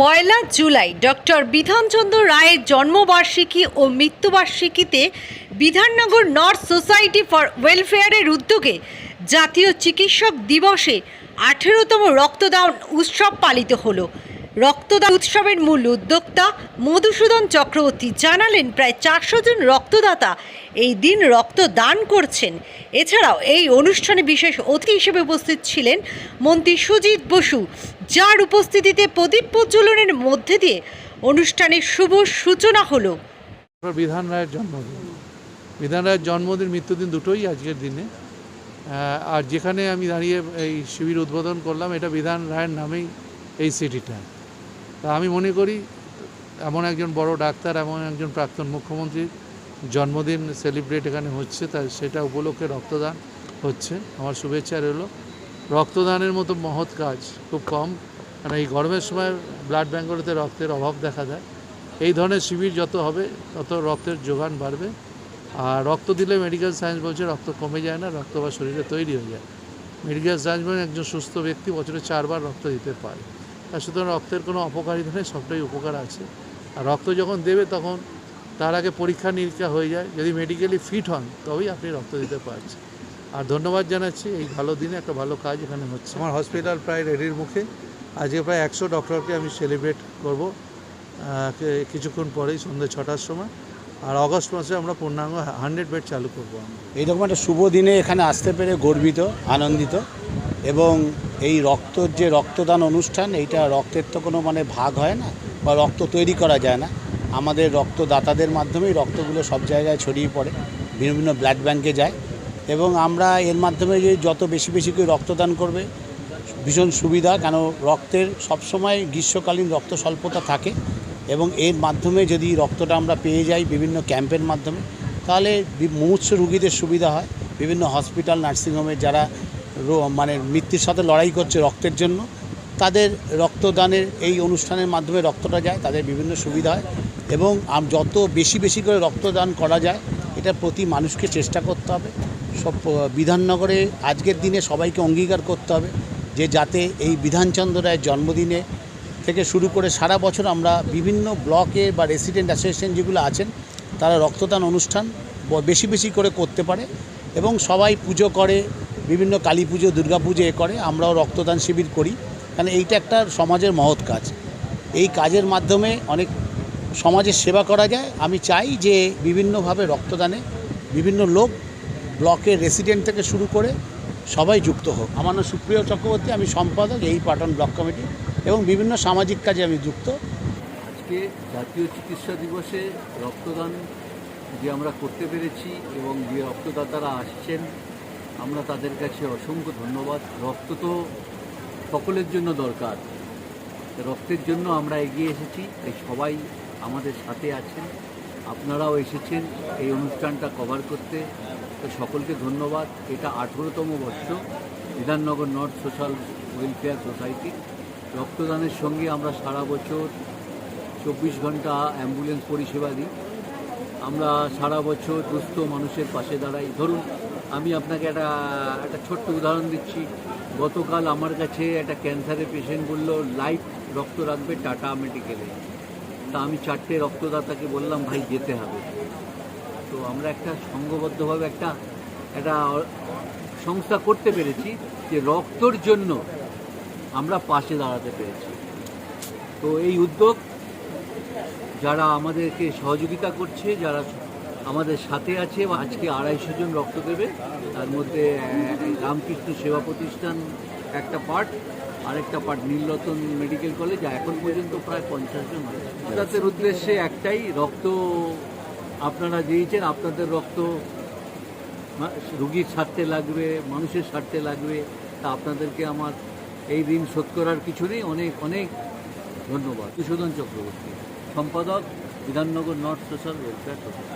পয়লা July doctor Bidhanchandra রায়ের জন্মবার্ষিকী ও মৃত্যুবার্ষিকীতে বিধাননগর নর্থ সোসাইটি ফর ওয়েলফেয়ারের উদ্যোগে জাতীয় চিকিৎসক দিবসে আঠেরোতম রক্তদান উৎসব পালিত হলো। রক্তদান উৎসবের মূল উদ্যোক্তা মধুসূদন চক্রবর্তী জানালেন, প্রায় চারশো জন রক্তদাতা এই দিন রক্তদান করছেন। এছাড়াও এই অনুষ্ঠানে বিশেষ অতিথি হিসেবে উপস্থিত ছিলেন মন্ত্রী সুজিত বসু, যার উপস্থিতিতে প্রদীপ প্রজ্বলনের মধ্যে দিয়ে অনুষ্ঠানের শুভ সূচনা হলো। বিধান রায়ের জন্মদিন। বিধান রায়ের জন্মদিন মৃত্যুদিন দুটোই আজকের দিনে। আর যেখানে আমি দাঁড়িয়ে এই শিবির উদ্বোধন করলাম, এটা বিধান রায়ের নামেই এই সিটিটা। তা আমি মনে করি এমন একজন বড় ডাক্তার, এমন একজন প্রাক্তন মুখ্যমন্ত্রীর জন্মদিন সেলিব্রেট এখানে হচ্ছে তাই সেটা উপলক্ষে রক্তদান হচ্ছে। আমার শুভেচ্ছা রইল। রক্তদানের মতো মহৎ কাজ খুব কম কারণ এই গরমের সময় ব্লাড ব্যাঙ্কগুলোতে রক্তের অভাব দেখা দেয়। এই ধরনের শিবির যত হবে, তত রক্তের যোগান বাড়বে। আর রক্ত দিলে মেডিকেল সায়েন্স বলছে রক্ত কমে যায় না, রক্ত বা শরীরে তৈরি হয়ে যায়। মেডিকেল সায়েন্স মানে একজন সুস্থ ব্যক্তি বছরে চারবার রক্ত দিতে পারে। সুতরাং রক্তের কোনো অপকারিতা নেই সবটাই উপকার আছে। আর রক্ত যখন দেবে তখন তার আগে পরীক্ষা নিরীক্ষা হয়ে যায়। যদি মেডিকেলি ফিট হন তবেই আপনি রক্ত দিতে পারছেন। আর ধন্যবাদ জানাচ্ছি এই ভালো দিনে একটা ভালো কাজ এখানে হচ্ছে। আমার হসপিটাল প্রায় রেডির মুখে। আজকে প্রায় একশো ডক্টরকে আমি সেলিব্রেট করব। কিছুক্ষণ পরেই সন্ধ্যে ছটার সময়। আর অগস্ট মাসে আমরা পূর্ণাঙ্গ হান্ড্রেড বেড চালু করব আমরা। এইরকম একটা শুভ দিনে এখানে আসতে পেরে গর্বিত আনন্দিত। এবং এই রক্তর যে রক্তদান অনুষ্ঠান, এইটা রক্তের তো কোনো মানে ভাগ হয় না বা রক্ত তৈরি করা যায় না। আমাদের রক্তদাতাদের মাধ্যমেই রক্তগুলো সব জায়গায় ছড়িয়ে পড়ে বিভিন্ন ব্লাড ব্যাংকে যায় এবং আমরা এর মাধ্যমে যে যত বেশি বেশি করে রক্তদান করবে, ভীষণ সুবিধা, কেন রক্তের সবসময় গ্রীষ্মকালীন রক্ত স্বল্পতা থাকে এবং এর মাধ্যমে যদি রক্তটা আমরা পেয়ে যাই বিভিন্ন ক্যাম্পের মাধ্যমে, তাহলে মুমূর্ষু রুগীদের সুবিধা হয়। বিভিন্ন হসপিটাল নার্সিংহোমে যারা মানে মৃত্যুর সাথে লড়াই করছে রক্তের জন্য। তাদের রক্তদানের এই অনুষ্ঠানের মাধ্যমে রক্তটা যায়, তাদের বিভিন্ন সুবিধা হয় এবং যত বেশি বেশি করে রক্তদান করা যায়, এটা প্রতি মানুষকে চেষ্টা করতে হবে। সব বিধাননগরে আজকের দিনে সবাইকে অঙ্গীকার করতে হবে যে যাতে এই বিধানচন্দ্র রায়ের জন্মদিনে থেকে শুরু করে সারা বছর আমরা বিভিন্ন ব্লকে বা রেসিডেন্ট অ্যাসোসিয়েশন যেগুলো আছেন, তারা রক্তদান অনুষ্ঠান বেশি বেশি করে করতে পারে এবং সবাই পুজো করে বিভিন্ন কালী পুজো, দুর্গা পুজো এ করে, আমরাও রক্তদান শিবির করি। কারণ এইটা একটা সমাজের মহৎ কাজ। এই কাজের মাধ্যমে অনেক সমাজের সেবা করা যায়। আমি চাই যে বিভিন্নভাবে রক্তদানে বিভিন্ন লোক ব্লকের রেসিডেন্ট থেকে শুরু করে সবাই যুক্ত হোক। আমার নাম সুপ্রিয় চক্রবর্তী, আমি সম্পাদক এই পাটন ব্লক কমিটি এবং বিভিন্ন সামাজিক কাজে আমি যুক্ত। আজকে জাতীয় চিকিৎসা দিবসে রক্তদান যে আমরা করতে পেরেছি এবং যে রক্তদাতারা আসছেন আমরা তাদের কাছে অসংখ্য ধন্যবাদ। রক্ত তো সকলের জন্য দরকার। রক্তের জন্য আমরা এগিয়ে এসেছি এই সবাই আমাদের সাথে আছেন। আপনারাও এসেছেন এই অনুষ্ঠানটা কভার করতে। তো সকলকে ধন্যবাদ। এটা আঠেরোতম বর্ষ, Bidhannagar north social welfare society রক্তদানের সঙ্গে আমরা সারা বছর চব্বিশ ঘণ্টা অ্যাম্বুলেন্স পরিষেবা দিই। আমরা সারা বছর দুস্থ মানুষের পাশে দাঁড়াই। ধরুন আমি আপনাকে একটা একটা ছোট্ট উদাহরণ দিচ্ছি। গতকাল আমার কাছে একটা ক্যান্সারের পেশেন্ট বলল লাইফ রক্ত রাখবে টাটা মেডিকেলে তা আমি চারটে রক্তদাতাকে বললাম, ভাই, যেতে হবে। তো আমরা একটা সংঘবদ্ধভাবে একটা একটা সংস্থা করতে পেরেছি যে রক্তর জন্য আমরা পাশে দাঁড়াতে পেরেছি। তো এই উদ্যোগ যারা আমাদেরকে সহযোগিতা করছে, যারা আমাদের সাথে আছে আজকে আড়াইশো জন রক্ত দেবে। তার মধ্যে রামকৃষ্ণ সেবা প্রতিষ্ঠান একটা পার্ট, আরেকটা পার্ট নীলরতন মেডিকেল কলেজ এখন পর্যন্ত প্রায় পঞ্চাশ জন তাদের উদ্দেশ্যে একটাই, রক্ত আপনারা দিয়েছেন, আপনাদের রক্ত রুগীর স্বার্থে লাগবে, মানুষের স্বার্থে লাগবে। তা আপনাদেরকে আমার এই ঋণ শোধ করার কিছু নেই। অনেক অনেক ধন্যবাদ। সুশোধন চক্রবর্তী, সম্পাদক, Bidhannagar north social welfare society